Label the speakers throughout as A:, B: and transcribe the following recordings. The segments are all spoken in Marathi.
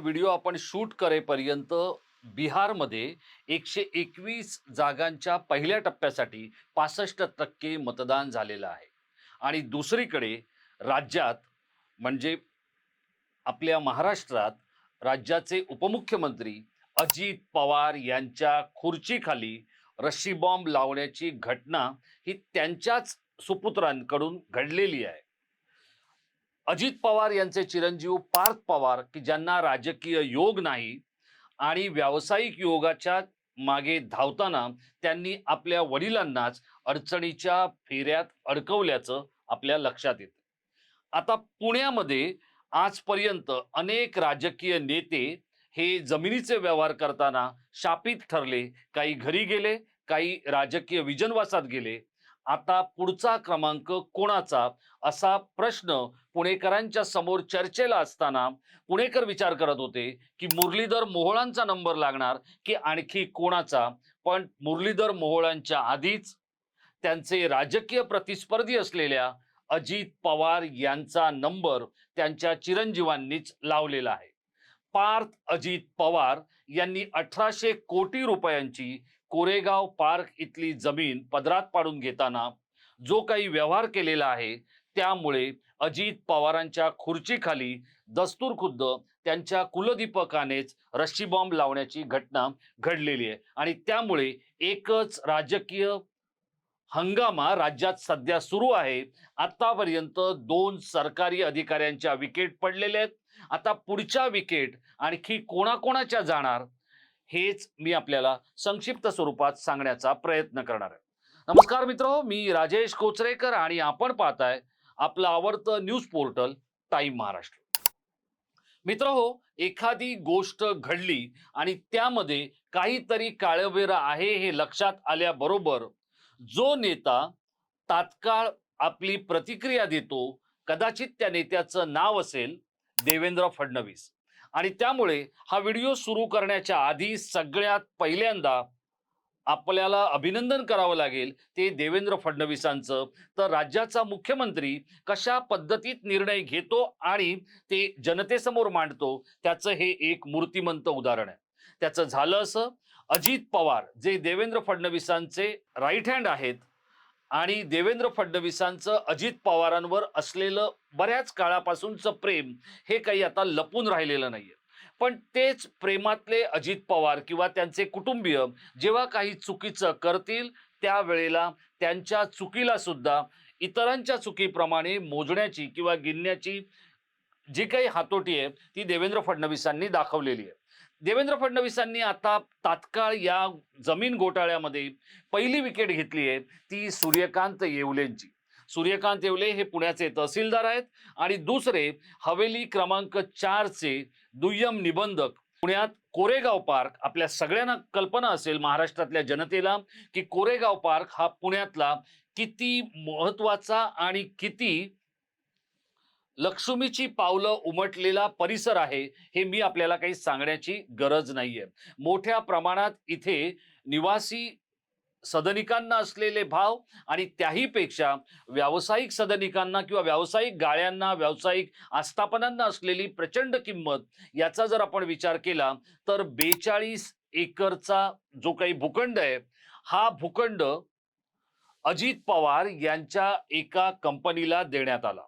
A: व्हिडिओ आपण शूट करेपर्यंत बिहारमध्ये एकशे एकवीस जागांच्या पहिल्या टप्प्यासाठी पासष्ट टक्के मतदान झालेलं आहे. आणि दुसरीकडे राज्यात म्हणजे आपल्या महाराष्ट्रात राज्याचे उपमुख्यमंत्री अजित पवार यांच्या खुर्चीखाली रशी बॉम्ब लावण्याची घटना ही त्यांच्याच सुपुत्रांकडून घडलेली आहे. अजित पवार यांचे चिरंजीव पार्थ पवार की ज्यांना राजकीय योग नाही आणि व्यावसायिक योगाच्या मागे धावताना त्यांनी आपल्या वडिलांनाच अडचणीच्या फेऱ्यात अडकवल्याचं आपल्या लक्षात येतं. आता पुण्यामध्ये आजपर्यंत अनेक राजकीय नेते हे जमिनीचे व्यवहार करताना शापित ठरले. काही घरी गेले काही राजकीय विजनवासात गेले. आता पुढचा क्रमांक कोणाचा? असा प्रश्न पुणेकरांच्या समोर चर्चेला असताना पुणेकर विचार करत होते की मुरलीधर मोहोळांचा नंबर लागणार की आणखी कोणाचा? पण मुरलीधर मोहोळांच्या आधीच त्यांचे राजकीय प्रतिस्पर्धी असलेल्या अजित पवार यांचा नंबर त्यांच्या चिरंजीवांनीच लावलेला आहे. पार्थ अजित पवार यांनी अठराशे कोटी रुपयांची कोरेगाव पार्क इथली जमीन पदरात पाडून घेताना जो काही व्यवहार केलेला आहे त्यामुळे अजित पवारांच्या खुर्चीखाली दस्तूर खुद्द त्यांच्या कुलदीपकानेच रश्शी बॉम्ब लावण्याची घटना घडलेली आहे. आणि त्यामुळे एकच राजकीय हंगामा राज्यात सध्या सुरू आहे. आतापर्यंत दोन सरकारी अधिकाऱ्यांच्या विकेट पडलेल्या आहेत. आता पुढच्या विकेट आणखी कोणाकोणाच्या जाणार? हेच मी आपल्याला संक्षिप्त स्वरूपात सांगण्याचा प्रयत्न करणार आहे. नमस्कार मित्र मी राजेश कोचरेकर आणि आपण पाहताय आपलं आवडतं न्यूज पोर्टल टाइम महाराष्ट्र. मित्र हो एखादी गोष्ट घडली आणि त्यामध्ये काहीतरी काळबेर आहे हे लक्षात आल्याबरोबर जो नेता तात्काळ आपली प्रतिक्रिया देतो कदाचित त्या नेत्याचं नाव असेल देवेंद्र फडणवीस. आणि त्यामुळे हा व्हिडिओ सुरू करण्याच्या आधी सगळ्यात पहिल्यांदा आपल्याला अभिनंदन करावं लागेल ते देवेंद्र फडणवीसांचं. तर राज्याचा मुख्यमंत्री कशा पद्धतीत निर्णय घेतो आणि ते जनतेसमोर मांडतो त्याचं हे एक मूर्तिमंत उदाहरण आहे. त्याचं झालं असं अजित पवार जे देवेंद्र फडणवीसांचे राईट हँड आहेत आणि देवेंद्र फडणवीसांचं अजित पवारांवर असलेलं बऱ्याच काळापासूनचं प्रेम हे काही आता लपून राहिलेलं नाहीये. पण तेच प्रेमातले अजित पवार किंवा त्यांचे कुटुंबीय जेव्हा काही चुकीचं करतील त्यावेळेला त्यांच्या चुकीला सुद्धा इतरांच्या चुकीप्रमाणे मोजण्याची किंवा गिनण्याची जी काही हातोटी आहे ती देवेंद्र फडणवीसांनी दाखवलेली आहे. देवेंद्र फडणवीसांनी आता तात्काळ या जमीन घोटाळ्यामध्ये पहिली विकेट घेतली आहे ती सूर्यकांत येवलेंची. सूर्यकांत येवले हे पुण्याचे तहसीलदार आहेत आणि दुसरे हवेली क्रमांक चारचे दुय्यम निबंधक. पुण्यात कोरेगाव पार्क आपल्या सगळ्यांना कल्पना असेल महाराष्ट्रातल्या जनतेला की कोरेगाव पार्क हा पुण्यातला किती महत्त्वाचा आणि किती लक्ष्मीची पावलं उमटलेला परिसर आहे हे मी आपल्याला काही सांगण्याची गरज नाहीये. मोठ्या प्रमाणात इथे निवासी सदनिकांना असलेले भाव आणि त्याहीपेक्षा व्यावसायिक सदनिकांना किंवा व्यावसायिक गाळ्यांना व्यावसायिक आस्थापनांना असलेली प्रचंड किंमत याचा जर आपण विचार केला तर बेचाळीस एकरचा जो काही भूखंड आहे हा भूखंड अजित पवार यांच्या एका कंपनीला देण्यात आला.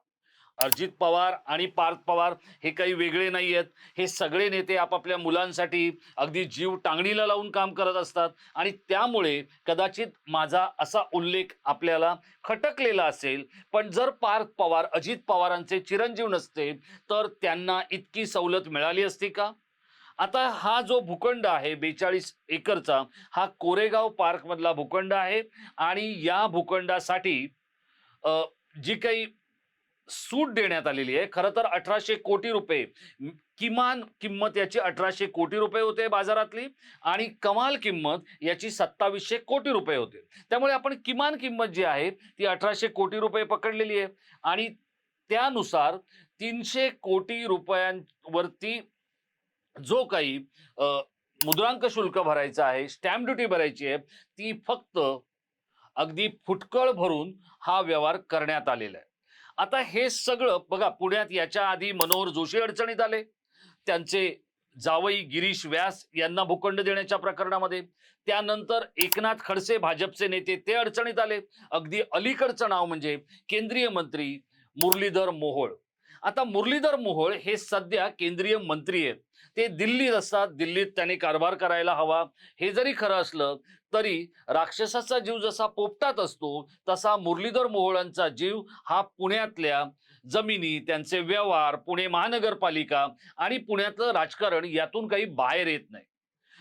A: अजित पवार आणि पार्थ पवार हे काही वेगळे नाही आहेत हे सगळे नेते आपापल्या मुलांसाठी अगदी जीव टांगणीला लावून काम करत असतात. आणि त्यामुळे कदाचित माझा असा उल्लेख आपल्याला खटकलेला असेल पण जर पार्थ पवार अजित पवारांचे चिरंजीव नसते तर त्यांना इतकी सवलत मिळाली असती का? आता हा जो भूखंड आहे बेचाळीस एकरचा हा कोरेगाव पार्कमधला भूखंड आहे. आणि या भूखंडासाठी जी काही सूट देण्यात आलेली आहे. खरं तर अठराशे कोटी रुपये किमान किंमत याची अठराशे कोटी रुपये होते बाजारातली आणि कमाल किंमत याची सत्तावीसशे कोटी रुपये होते. त्यामुळे आपण किमान किंमत जी आहे ती अठराशे कोटी रुपये पकडलेली आहे. आणि त्यानुसार तीनशे कोटी रुपयांवरती जो काही मुद्रांक शुल्क भरायचा आहे स्टॅम्प ड्युटी भरायची आहे ती फक्त अगदी फुटकळ भरून हा व्यवहार करण्यात आलेला आहे. आता हे सगळं बघा पुण्यात याच्या आधी मनोहर जोशी अडचणीत आले. त्यांचे जावई गिरीश व्यास यांना भूखंड देण्याच्या प्रकरणामध्ये. त्यानंतर एकनाथ खडसे भाजपचे नेते ते अडचणीत आले. अगदी अलीकडचं नाव म्हणजे केंद्रीय मंत्री मुरलीधर मोहोळ. आता मुरलीधर मोहोळ हे सध्या केंद्रीय मंत्री आहेत. ते दिल्लीत असतात. दिल्लीत त्यांनी कारभार करायला हवा. हे जरी खरं असलं तरी राक्षसाचा जीव जसा पोपटात असतो तसा मुरलीधर मोहोळांचा जीव हा पुण्यातल्या जमिनी त्यांचे व्यवहार पुणे महानगरपालिका आणि पुण्यातलं राजकारण यातून काही बाहेर येत नाही.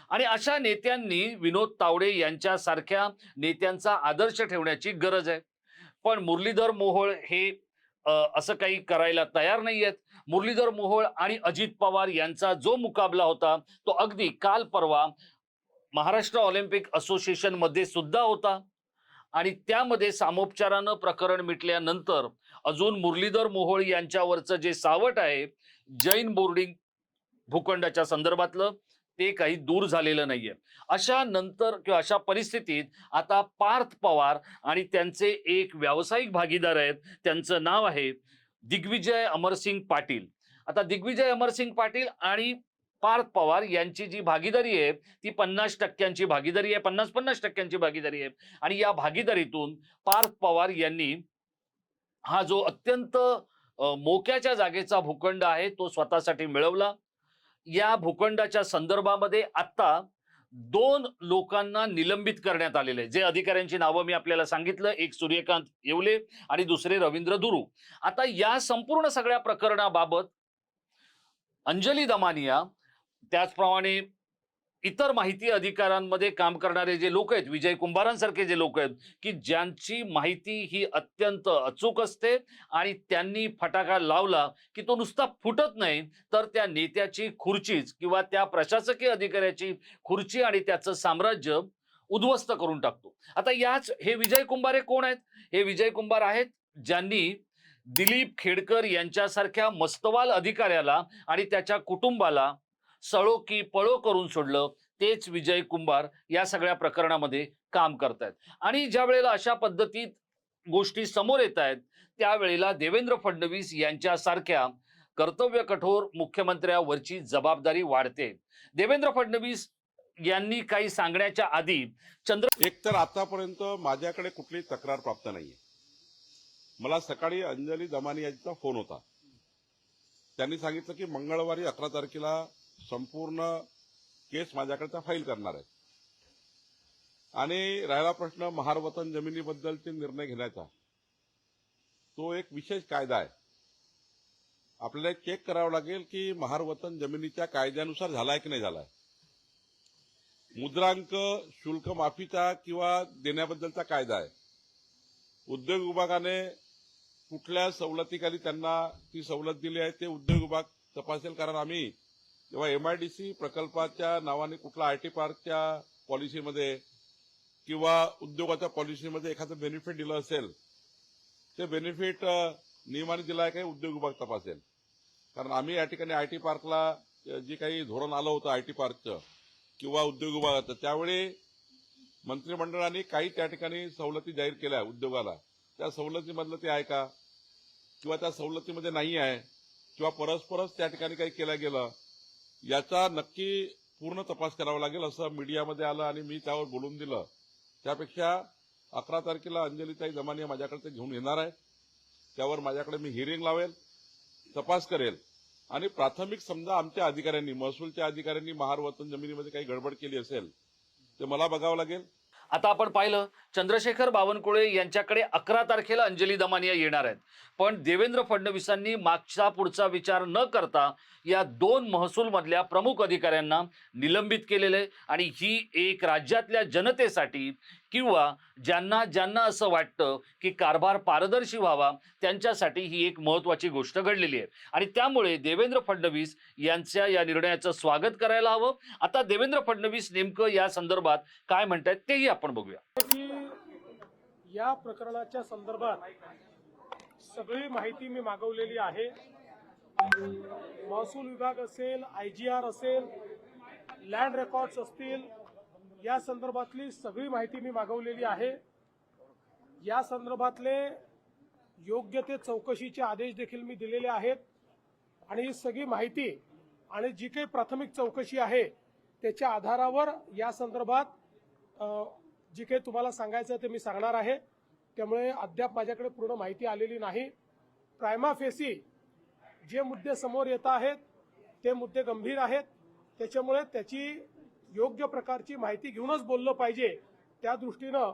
A: आणि अशा नेत्यांनी विनोद तावडे यांच्यासारख्या नेत्यांचा आदर्श ठेवण्याची गरज आहे. पण मुरलीधर मोहोळ हे असं काही करायला तयार नाही आहेत मुरलीधर मोहोळ आणि अजित पवार यांचा जो मुकाबला होता तो अगदी काल परवा महाराष्ट्र ऑलिम्पिक असोसिएशनमध्ये सुद्धा होता. आणि त्यामध्ये सामोपचारानं प्रकरण मिटल्यानंतर अजून मुरलीधर मोहोळ यांच्यावरचं जे सावट आहे जैन बोर्डिंग भूखंडाच्या संदर्भातलं ते काही दूर झालेलं नाहीये. अशा नंतर किंवा अशा परिस्थितीत आता पार्थ पवार आणि त्यांचे एक व्यावसायिक भागीदार आहेत त्यांचं नाव आहे दिग्विजय अमरसिंग पाटील. आता दिग्विजय अमरसिंग पाटील आणि पार्थ पवार यांची जी भागीदारी आहे ती पन्नास टक्क्यांची भागीदारी आहे पन्नास पन्नास टक्क्यांची भागीदारी आहे. आणि या भागीदारीतून पार्थ पवार यांनी हा जो अत्यंत मोक्याच्या जागेचा भूखंड आहे तो स्वतःसाठी मिळवला. या भूखंडाच्या संदर्भामध्ये आत्ता दोन लोकांना निलंबित करण्यात आलेले जे अधिकाऱ्यांची नावं मी आपल्याला सांगितलं एक सूर्यकांत येवले आणि दुसरे रवींद्र दुरू. आता या संपूर्ण सगळ्या प्रकरणाबाबत अंजली दमानिया त्याचप्रमाणे इतर माहिती अधिकारांमध्ये काम करणारे जे लोक आहेत विजय कुंभारांसारखे जे लोक आहेत की ज्यांची माहिती ही अत्यंत अचूक असते आणि त्यांनी फटाका लावला की तो नुसता फुटत नाही तर त्या नेत्याची खुर्चीच किंवा त्या प्रशासकीय अधिकाऱ्याची खुर्ची आणि त्याचं साम्राज्य उद्ध्वस्त करून टाकतो. आता याच हे विजय कुंभारे कोण आहेत? हे विजय कुंभार आहेत ज्यांनी दिलीप खेडकर यांच्यासारख्या मस्तवाल अधिकाऱ्याला आणि त्याच्या कुटुंबाला सळो की पळो करून सोडलं तेच विजय कुंभार या सगळ्या प्रकरणामध्ये काम करतायत. आणि ज्या वेळेला अशा पद्धतीत गोष्टी समोर येत आहेत त्यावेळेला देवेंद्र फडणवीस यांच्यासारख्या कर्तव्य कठोर मुख्यमंत्र्यावरची जबाबदारी वाढते. देवेंद्र फडणवीस यांनी काही सांगण्याच्या आधी चंद्र
B: एक तर आतापर्यंत माझ्याकडे कुठली तक्रार प्राप्त नाहीये. मला सकाळी अंजली दमानी यांचा फोन होता. त्यांनी सांगितलं की मंगळवारी अकरा तारखेला संपूर्ण केस माझ्याकडचा फाईल करणार आहे. आणि राहिला प्रश्न महारवतन जमिनीबद्दलचे निर्णय घेण्याचा. तो एक विशेष कायदा आहे. आपल्याला चेक करावं लागेल की महारवतन जमिनीच्या कायद्यानुसार झालाय की नाही झालाय. मुद्रांक शुल्क माफीचा किंवा देण्याबद्दलचा कायदा आहे. उद्योग विभागाने कुठल्या सवलतीखाली त्यांना ती सवलत दिली आहे ते उद्योग विभाग तपासेल कारण आम्ही जेव्हा एमआयडीसी प्रकल्पाच्या नावाने कुठला आयटी पार्कच्या पॉलिसीमध्ये किंवा उद्योगाच्या पॉलिसीमध्ये एखादं बेनिफिट दिलं असेल ते बेनिफिट नियमाने दिलं आहे काही उद्योग विभाग तपासेल. कारण आम्ही या ठिकाणी आयटी पार्कला जे काही धोरण आलं होतं आयटी पार्कचं किंवा उद्योग विभागाचं त्यावेळी मंत्रिमंडळाने काही त्या ठिकाणी सवलती जाहीर केल्या उद्योगाला. त्या सवलतीमधलं ते आहे का? किंवा त्या सवलतीमध्ये नाही आहे? किंवा परस्परच त्या ठिकाणी काही केलं गेलं? याचा नक्की पूर्ण तपास करावा लागेल असं मीडियामध्ये आलं आणि मी त्यावर बोलून दिलं. त्यापेक्षा अकरा तारखेला अंजलीताई दमानिया माझ्याकडे ते घेऊन येणार आहे. त्यावर माझ्याकडे मी हिअरिंग लावेल तपास करेल. आणि प्राथमिक समजा आमच्या अधिकाऱ्यांनी महसूलच्या अधिकाऱ्यांनी महारवतन जमिनीमध्ये काही गडबड केली असेल ते मला बघावं लागेल.
A: आता आपण पाहिलं चंद्रशेखर बावनकुळे यांच्याकडे अकरा तारखेला अंजली दमानिया येणार आहेत. पण देवेंद्र फडणवीसांनी मागचा पुढचा विचार न करता या दोन महसूल मधल्या प्रमुख अधिकाऱ्यांना निलंबित केलेलं आहे. आणि ही एक राज्यातल्या जनतेसाठी किंवा ज्यांना ज्यांना असं वाटतं की कारभार पारदर्शी व्हावा त्यांच्यासाठी ही एक महत्वाची गोष्ट घडलेली आहे. आणि त्यामुळे देवेंद्र फडणवीस यांच्या या निर्णयाचं स्वागत करायला हवं. आता देवेंद्र फडणवीस नेमकं या संदर्भात काय म्हणतायत तेही आपण बघूया.
C: या प्रकरणाच्या संदर्भात सगळी माहिती मी मागवलेली आहे. महसूल विभाग असेल आय जी आर असेल लँड रेकॉर्ड्स असतील या संदर्भातली सगळी माहिती मी मागवलेली आहे. या संदर्भातले योग्य ते चौकशीचे आदेश देखील मी दिलेले आहेत. आणि ही सगळी माहिती आणि जी काही प्राथमिक चौकशी आहे त्याच्या आधारावर या संदर्भात जी काही तुम्हाला सांगायचं ते मी सांगणार आहे. त्यामुळे अद्याप माझ्याकडे पूर्ण माहिती आलेली नाही. प्रायमा फेसी जे मुद्दे समोर येत आहेत ते मुद्दे गंभीर आहेत. त्याच्यामुळे त्याची योग्य प्रकारची माहिती घेऊनच बोललं पाहिजे. त्या दृष्टीनं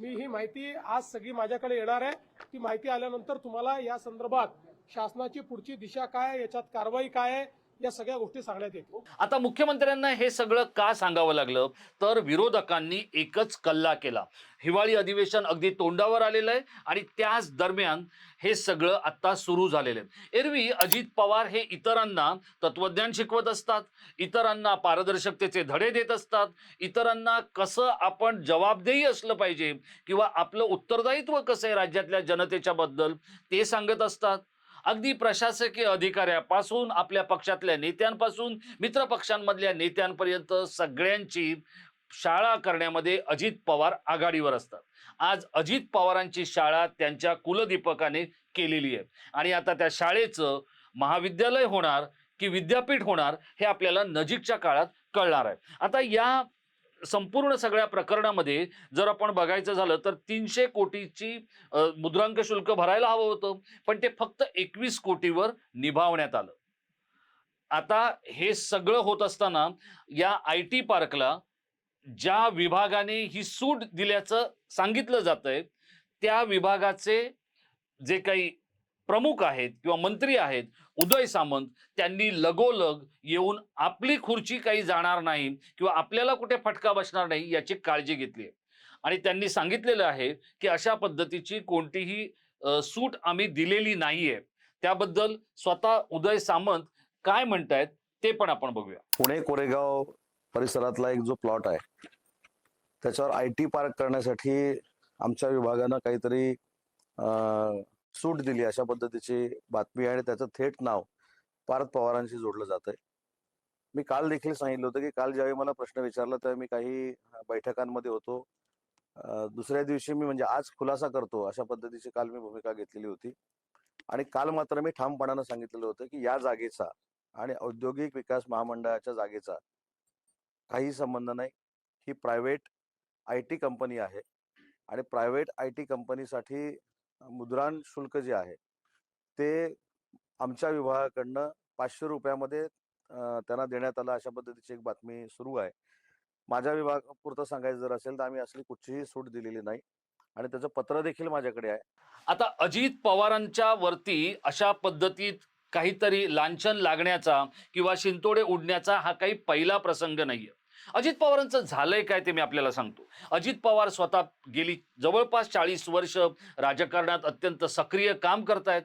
C: मी ही माहिती आज सगळी माझ्याकडे येणार आहे. ती माहिती आल्यानंतर तुम्हाला या संदर्भात शासनाची पुढची दिशा काय याच्यात कारवाई काय आहे? या सगळ्या गोष्टी सांगण्यात येतो
A: आता मुख्यमंत्र्यांना हे सगळं का सांगावं लागलं? तर विरोधकांनी एकच कल्ला केला. हिवाळी अधिवेशन अगदी तोंडावर आलेलं आहे आणि त्याच दरम्यान हे सगळं आता सुरू झालेलं आहे. एरवी अजित पवार हे इतरांना तत्वज्ञान शिकवत असतात. इतरांना पारदर्शकतेचे धडे देत असतात. इतरांना कसं आपण जबाबदेही असलं पाहिजे किंवा आपलं उत्तरदायित्व कसं आहे राज्यातल्या जनतेच्या बद्दल ते सांगत असतात. अगदी प्रशासकीय अधिकाऱ्यापासून आपल्या पक्षातल्या नेत्यांपासून मित्र पक्षांमधल्या नेत्यांपर्यंत सगळ्यांची शाळा करण्यामध्ये अजित पवार आघाडीवर असतात. आज अजित पवारांची शाळा त्यांच्या कुलदीपकाने केलेली आहे. आणि आता त्या शाळेचं महाविद्यालय होणार की विद्यापीठ होणार हे आपल्याला नजीकच्या काळात कळणार आहे. आता या संपूर्ण सगळ्या प्रकरणामध्ये जर आपण बघायचं झालं तर तीनशे कोटीची मुद्रांक शुल्क भरायला हवं होतं. पण ते फक्त एकवीस कोटीवर निभावण्यात आलं. आता हे सगळं होत असताना या आय टी पार्कला ज्या विभागाने ही सूट दिल्याचं सांगितलं जातंय त्या विभागाचे जे काही प्रमुख आहेत किंवा मंत्री आहेत उदय सामंत त्यांनी लगोलग येऊन आपली खुर्ची काही जाणार नाही किंवा आपल्याला कुठे फटका बसणार नाही याची काळजी घेतली आहे. आणि त्यांनी सांगितलेलं आहे की अशा पद्धतीची कोणतीही सूट आम्ही दिलेली नाहीये. त्याबद्दल स्वतः उदय सामंत काय म्हणतायत ते पण आपण बघूया.
D: पुणे कोरेगाव परिसरातला एक जो प्लॉट आहे त्याच्यावर आय टी पार्क करण्यासाठी आमच्या विभागानं काहीतरी सूट दिली अशा पद्धतीची बातमी आहे आणि त्याचं थेट नाव पार्थ पवारांशी जोडलं जात आहे मी काल देखील सांगितलं होतं की काल ज्यावेळी मला प्रश्न विचारला त्यावेळी मी काही बैठकांमध्ये होतो. दुसऱ्या दिवशी मी म्हणजे आज खुलासा करतो अशा पद्धतीची काल मी भूमिका घेतलेली होती. आणि काल मात्र मी ठामपणानं सांगितलेलं होतं की या जागेचा आणि औद्योगिक विकास महामंडळाच्या जागेचा काही संबंध नाही. ही प्रायव्हेट आय टी कंपनी आहे आणि प्रायव्हेट आय टी कंपनीसाठी मुद्रांक शुल्क जे आहे ते आमच्या विभागाकडनं पाचशे रुपयामध्ये त्यांना देण्यात आलं. अशा पद्धतीची एक बातमी सुरू आहे. माझ्या विभागापुरतं सांगायचं जर असेल तर आम्ही असली कुठचीही सूट दिलेली नाही आणि त्याचं पत्र देखील माझ्याकडे आहे.
A: आता अजित पवारांच्या वरती अशा पद्धतीत काहीतरी लांछन लागण्याचा किंवा शिंतोडे उडण्याचा हा काही पहिला प्रसंग नाहीये. अजित पवारांचं झालंय काय ते मी आपल्याला सांगतो. अजित पवार स्वतः गेली जवळपास चाळीस वर्ष राजकारणात अत्यंत सक्रिय काम करतायत.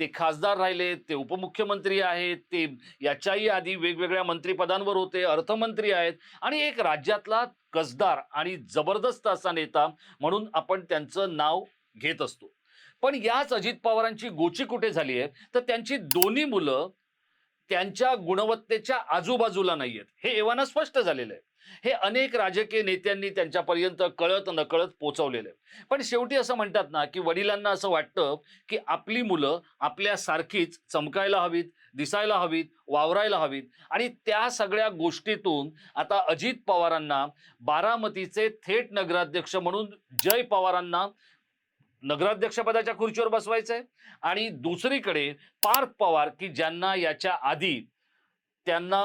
A: ते खासदार राहिले ते उपमुख्यमंत्री आहेत ते याच्याही आधी वेगवेगळ्या मंत्रिपदांवर होते अर्थमंत्री आहेत आणि एक राज्यातला कसदार आणि जबरदस्त असा नेता म्हणून आपण त्यांचं नाव घेत असतो. पण याच अजित पवारांची गोची कुठे झाली आहे? तर त्यांची दोन्ही मुलं त्यांच्या गुणवत्तेच्या आजूबाजूला नाहीयेत. हे एव्हाना स्पष्ट झालेलं आहे हे अनेक राजकीय नेत्यांनी त्यांच्यापर्यंत कळत नकळत पोचवलेलं आहे पण शेवटी असं म्हणतात ना की वडिलांना असं वाटतं की आपली मुलं आपल्यासारखीच चमकायला हवीत दिसायला हवीत वावरायला हवीत. आणि त्या सगळ्या गोष्टीतून आता अजित पवारांना बारामतीचे थेट नगराध्यक्ष म्हणून जय पवारांना नगराध्यक्षपदाच्या खुर्चीवर बसवायचंय. आणि दुसरीकडे पार्थ पवार की ज्यांना याच्या आधी त्यांना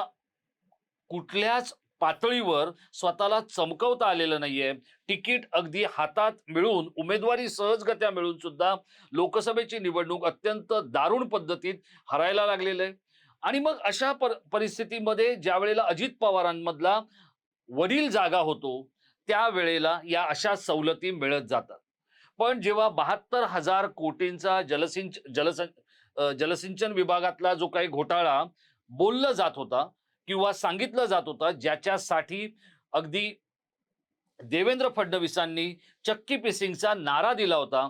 A: कुठल्याच पातळीवर स्वतःला चमकवता आलेलं नाहीये. तिकीट अगदी हातात मिळून उमेदवारी सहजगत्या मिळून सुद्धा लोकसभेची निवडणूक अत्यंत दारुण पद्धतीत हरायला लागलेलं आहे. आणि मग अशा पर परिस्थितीमध्ये ज्या वेळेला अजित पवारांमधला वडील जागा होतो त्यावेळेला या अशा सवलती मिळत जातात. पण जेव्हा बहात्तर हजार कोटींचा जलसिंच जलसं जलसिंचन विभागातला जो काही घोटाळा बोललं जात होता किंवा सांगितलं जात होता ज्याच्यासाठी अगदी देवेंद्र फडणवीसांनी चक्की पिसिंगचा नारा दिला होता.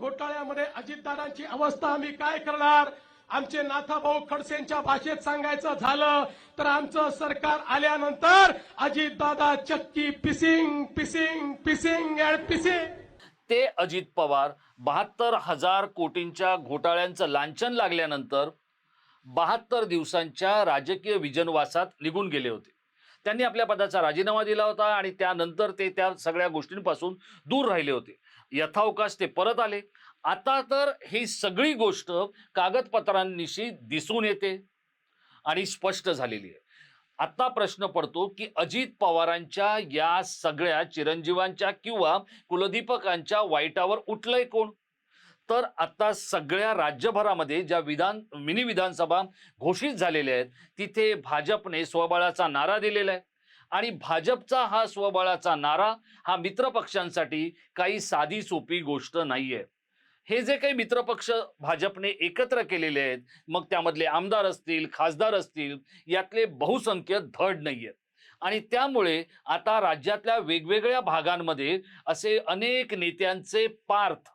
C: घोटाळ्यामध्ये अजितदादांची अवस्था आम्ही काय करणार? आमचे नाथाभाऊ खडसेंच्या भाषेत सांगायचं झालं तर आमचं सरकार आल्यानंतर अजितदादा चक्की पिसिंग पिसिंग पिसिंग अँड पिसिंग.
A: ते अजित पवार बहात्तर हजार कोटींच्या घोटाळ्यांचं लांछन लागल्यानंतर बहात्तर दिवसांच्या राजकीय विजनवासात निघून गेले होते. त्यांनी आपल्या पदाचा राजीनामा दिला होता आणि त्यानंतर ते त्या सगळ्या गोष्टींपासून दूर राहिले होते. यथावकाश ते परत आले. आता तर ही सगळी गोष्ट कागदपत्रांनिशी दिसून येते आणि स्पष्ट झालेली आहे. आता प्रश्न पडतो की अजित पवारांच्या या सगळ्या चिरंजीवांच्या किंवा कुलदीपकांच्या वाईटावर उठलंय कोण? तर आता सगळ्या राज्यभरामध्ये ज्या विधान मिनी विधानसभा घोषित झालेल्या आहेत तिथे भाजपने स्वबळाचा नारा दिलेला आहे. आणि भाजपचा हा स्वबळाचा नारा हा मित्रपक्षांसाठी काही साधी सोपी गोष्ट नाही आहे हे जे काही मित्रपक्ष भाजपने एकत्र केलेले आहेत मग त्यामधले आमदार असतील खासदार असतील यातले बहुसंख्य धड नाहीयेत. आणि त्यामुळे आता राज्यातल्या वेगवेगळ्या भागांमध्ये असे अनेक नेत्यांचे पार्थ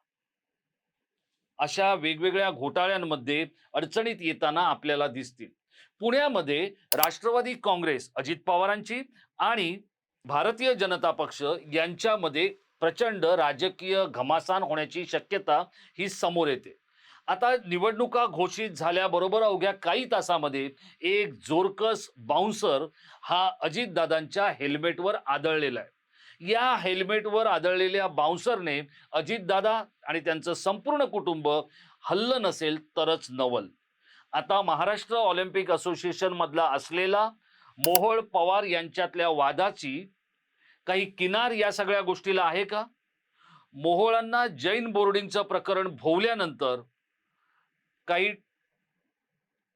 A: अशा वेगवेगळ्या घोटाळ्यांमध्ये अडचणीत येताना आपल्याला दिसतील. पुण्यामध्ये राष्ट्रवादी काँग्रेस अजित पवारांची आणि भारतीय जनता पक्ष यांच्यामध्ये प्रचंड राजकीय घमासान होण्याची शक्यता ही समोर येते. आता निवडणुका घोषित झाल्याबरोबर अवघ्या काही तासामध्ये एक जोरकस बाउन्सर हा अजितदादांच्या हेल्मेटवर आदळलेला आहे. या हेल्मेटवर आदळलेल्या बाउन्सरने अजितदादा आणि त्यांचं संपूर्ण कुटुंब हल्लं नसेल तरच नवल. आता महाराष्ट्र ऑलिम्पिक असोसिएशनमधला असलेला मोहोळ पवार यांच्यातल्या वादाची काही किनार या सगळ्या गोष्टीला आहे का? मोहोळांना जैन बोर्डिंगचं प्रकरण भोवल्यानंतर काही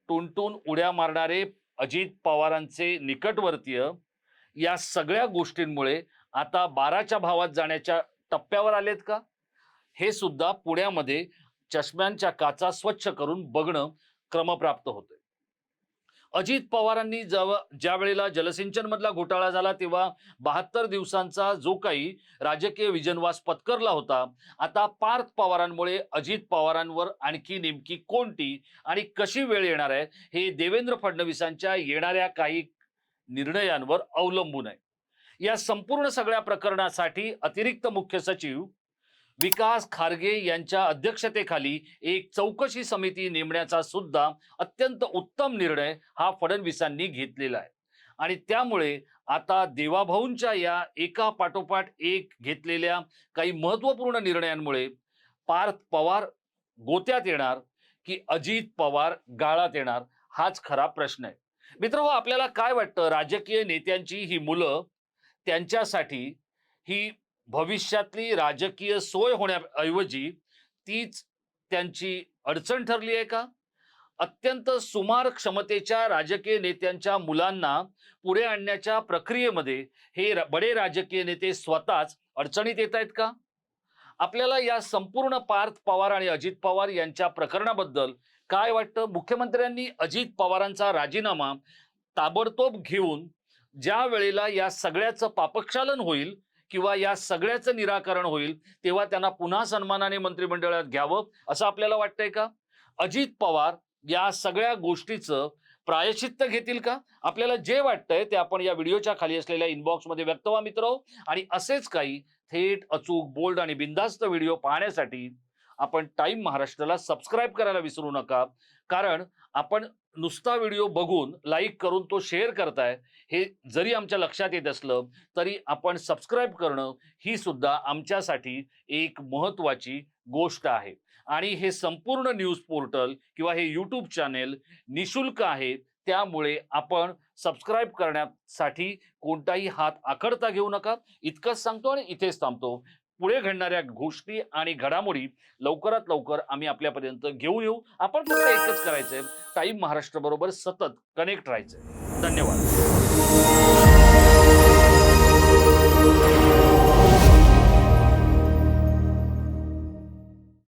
A: टुनटून उड्या मारणारे अजित पवारांचे निकटवर्तीय या सगळ्या गोष्टींमुळे आता बाराच्या भावात जाण्याच्या टप्प्यावर आलेत का? हे सुद्धा पुण्यामध्ये चष्म्यांच्या काचा स्वच्छ करून बघणं क्रमप्राप्त होतंय. अजित पवारांनी जव ज्या वेळेला जलसिंचन मधला घोटाळा झाला तेव्हा बहात्तर दिवसांचा जो काही राजकीय विजनवास पत्करला होता आता पार्थ पवारांमुळे अजित पवारांवर आणखी नेमकी कोणती आणि कशी वेळ येणार आहे हे देवेंद्र फडणवीसांच्या येणाऱ्या काही निर्णयांवर अवलंबून आहे. या संपूर्ण सगळ्या प्रकरणासाठी अतिरिक्त मुख्य सचिव विकास खारगे यांच्या अध्यक्षतेखाली एक चौकशी समिती नेमण्याचा सुद्धा अत्यंत उत्तम निर्णय हा फडणवीसांनी घेतलेला आहे. आणि त्यामुळे आता देवाभाऊंच्या या एका पाठोपाठ एक घेतलेल्या काही महत्त्वपूर्ण निर्णयांमुळे पार्थ पवार गोत्यात येणार की अजित पवार गाळात येणार हाच खरा प्रश्न आहे. मित्र हो, आपल्याला काय वाटतं? राजकीय नेत्यांची ही मुलं त्यांच्यासाठी ही भविष्यातली राजकीय सोय होण्याऐवजी तीच त्यांची अडचण ठरली आहे का? अत्यंत सुमार क्षमतेच्या राजकीय नेत्यांच्या मुलांना पुढे आणण्याच्या प्रक्रियेमध्ये हे बडे राजकीय नेते स्वतःच अडचणीत येत आहेत का? आपल्याला या संपूर्ण पार्थ पवार आणि अजित पवार यांच्या प्रकरणाबद्दल काय वाटतं? मुख्यमंत्र्यांनी अजित पवारांचा राजीनामा ताबडतोब घेऊन ज्या वेळेला या सगळ्याचं पापक्षालन होईल किंवा या सगळ्याचं निराकरण होईल तेव्हा त्यांना पुन्हा सन्मानाने मंत्रिमंडळात घ्यावं असं आपल्याला वाटतंय का? अजित पवार या सगळ्या गोष्टीचं प्रायश्चित्त घेतील का? आपल्याला जे वाटतंय ते आपण या व्हिडिओच्या खाली असलेल्या इनबॉक्समध्ये व्यक्त व्हा मित्र. आणि असेच काही थेट अचूक बोल्ड आणि बिंदास्त व्हिडिओ पाहण्यासाठी आपण टाइम महाराष्ट्राला सबस्क्राईब करायला विसरू नका. कारण आपण नुसता व्हिडिओ बघून लाईक करून तो शेअर करताय हे जरी आमच्या लक्षात येत असलं तरी आपण सबस्क्राईब करणं ही सुद्धा आमच्यासाठी एक महत्वाची गोष्ट आहे. आणि हे संपूर्ण न्यूज पोर्टल किंवा हे यूट्यूब चॅनेल निशुल्क आहे त्यामुळे आपण सबस्क्राईब करण्यासाठी कोणताही हात आखडता घेऊ नका. इतकंच सांगतो आणि इथेच थांबतो. पुढे घडणाऱ्या गोष्टी आणि घडामोडी लवकरात लवकर आम्ही आपल्यापर्यंत घेऊन येऊ. आपण फक्त एकच करायचंय. टाईम महाराष्ट्र बरोबर सतत कनेक्ट राहायचंय. धन्यवाद.